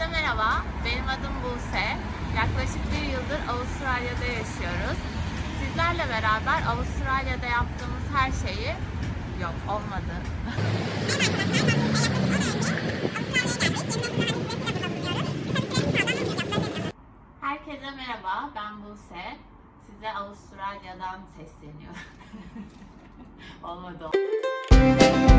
Herkese merhaba. Benim adım Buse. Yaklaşık bir yıldır Avustralya'da yaşıyoruz. Sizlerle beraber Avustralya'da yaptığımız her şeyi yok olmadı. Herkese merhaba. Ben Buse. Size Avustralya'dan sesleniyorum. olmadı. Merhaba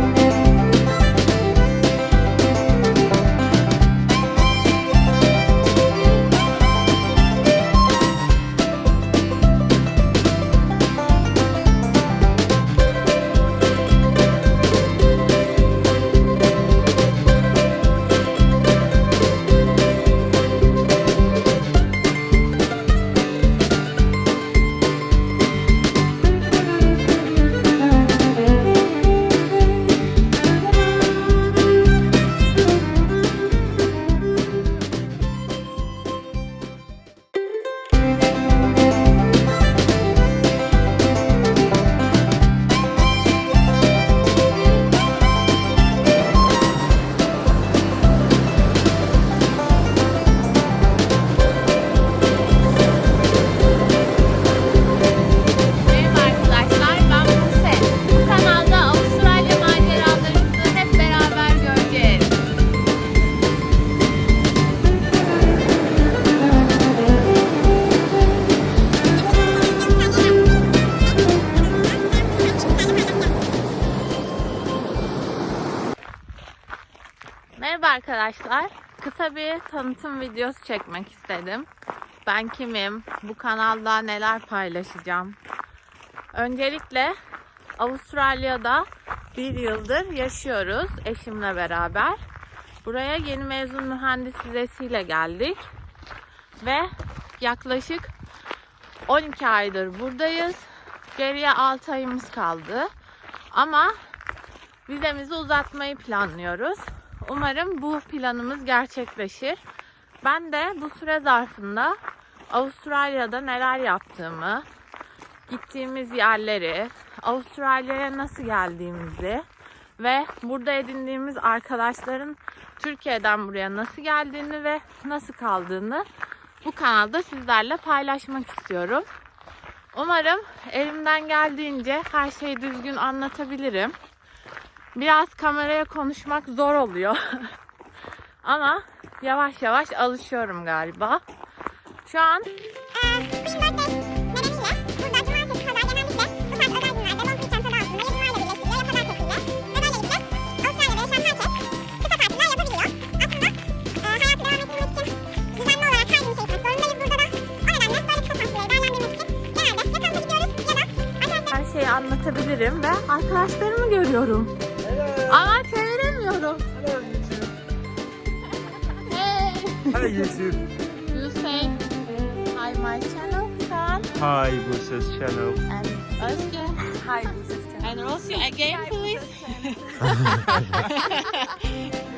arkadaşlar. Kısa bir tanıtım videosu çekmek istedim. Ben kimim? Bu kanalda neler paylaşacağım? Öncelikle Avustralya'da bir yıldır yaşıyoruz eşimle beraber. Buraya yeni mezun mühendis vizesiyle geldik. Ve yaklaşık 12 aydır buradayız. Geriye 6 ayımız kaldı. Ama vizemizi uzatmayı planlıyoruz. Umarım bu planımız gerçekleşir. Ben de bu süre zarfında Avustralya'da neler yaptığımı, gittiğimiz yerleri, Avustralya'ya nasıl geldiğimizi ve burada edindiğimiz arkadaşların Türkiye'den buraya nasıl geldiğini ve nasıl kaldığını bu kanalda sizlerle paylaşmak istiyorum. Umarım elimden geldiğince her şeyi düzgün anlatabilirim. Biraz kameraya konuşmak zor oluyor. Ama yavaş yavaş alışıyorum galiba. Şu an anlatabilirim ve arkadaşlarımı görüyorum. Ama çeviremiyorum. Hey, Hello YouTube. you say hi my channel, Kaan Hi, Busa's channel. and Özge. Hi, Buse's channel. And Rosie again, please.